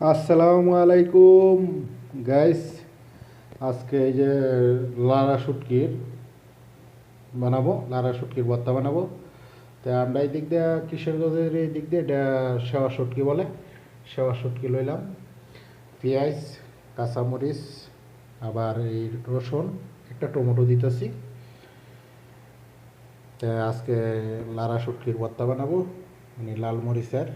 আসসালামু আলাইকুম। গাইস আজকে এই যে লারা শুটকির বানাবো, লারা শুটকির ভর্তা বানাবো। তো আমরা এই দিক দিয়ে কিশোরগঞ্জের এই দিক দিয়ে এটা সেওয়া শুটকি বলে, সেওয়া শুটকি লইলাম। পেঁয়াজ, কাঁচামরিচ, আবার এই রসুন, একটা টমেটো দিতেছি। তো আজকে লারা শুটকির ভর্তা বানাবো মানে লাল মরিচের।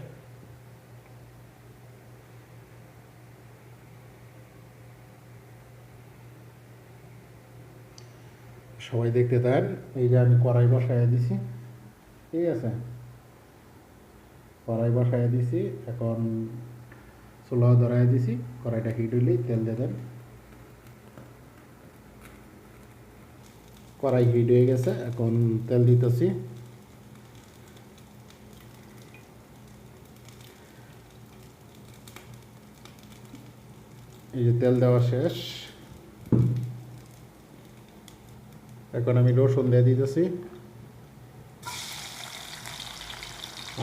সবাই দেখতে থাকেন। এই যে আমি কড়াই বসাইয়া দিছি। ঠিক আছে? কড়াই বসাইয়া দিছি। এখন চুলাও ধরাই দিছি। কড়াইটা হিট হইলেই তেল দিয়ে দেন। কড়াই হিট হয়ে গেছে। এখন তেল দিতেছি। এই যে তেল দেওয়া শেষ। এখন আমি রসুন দিয়ে দিতেছি।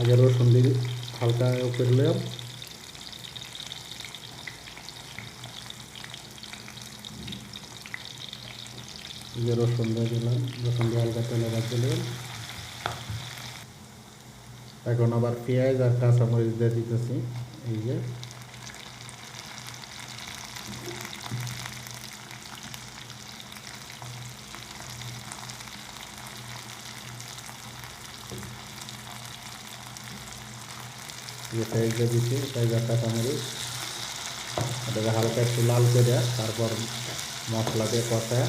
আগে রসুন দিয়ে হালকা করলাম যে রসুন দিয়ে দিলাম, রসুন দিয়ে হালকা তেলে ভাজ দিলাম এখন আবার পেঁয়াজ আর কাঁচামরিচ দিয়ে দিতেছি, এই যে। যে পেঁয়াজ দিচ্ছি পেঁয়াজ কাঁচামরিচ এটাকে হালকা একটু লাল করে, তারপর মশলা দিয়ে কষায়।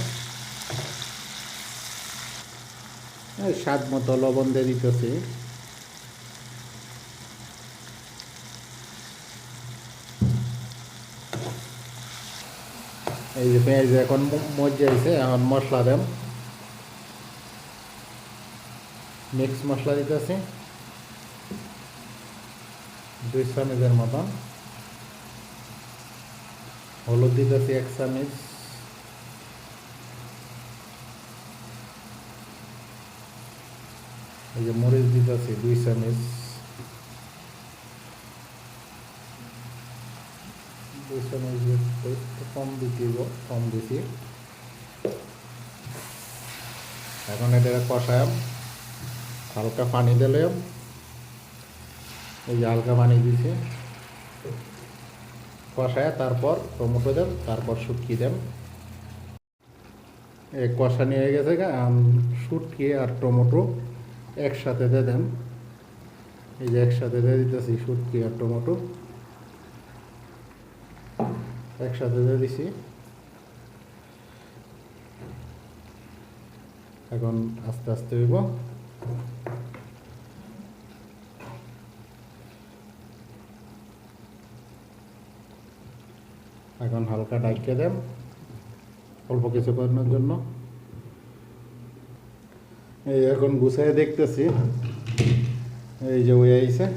স্বাদ মতো লবণ দিয়ে দিতেছি। এই যে পেঁয়াজ এখন মজে আছে এখন মশলা দেন মিক্স মশলা দিতেছি। দুই চামচের মতন। হলুদ দিতেছি এক চামচ এই যে মরিচ দিতেছি দুই চামচ দুই চামচ কম দিতে কম দিছি। এখন এটা কষায়াম, হালকা পানি দিলাম এই যে হালকা পানি দিছি। কষায় তারপর টমেটো দেন তারপর শুটকি দেন এই কষা নিয়ে গেছে শুটকি আর টমেটো একসাথে দিয়ে দেন এই যে একসাথে দিয়ে দিতেছি শুটকি আর টমেটো। একসাথে দিয়ে দিছি। এখন আস্তে আস্তে হইব। এখন হালকা ডাইকে দেন, অল্প কিছু করানোর জন্য। এই এখন গুছাই দেখতেছি, এই যে ওই আইসে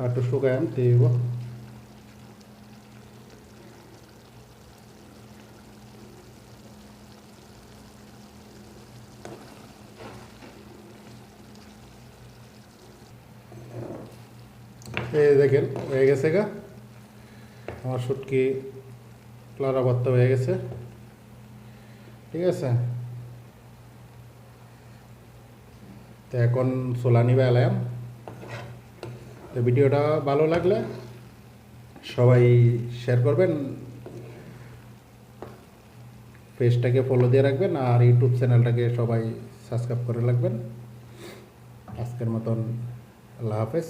আর একটু শুকায় দিব এই দেখেন, হয়ে গেছে গা। আমার শুটকি ক্লারা ভর্তা হয়ে গেছে। ঠিক আছে? তো এখন সোলানি বেলাম তো ভিডিওটা ভালো লাগলে সবাই শেয়ার করবেন। পেজটাকে ফলো দিয়ে রাখবেন আর ইউটিউব চ্যানেলটাকে সবাই সাবস্ক্রাইব করে রাখবেন। আজকের মতন আল্লাহ হাফেজ।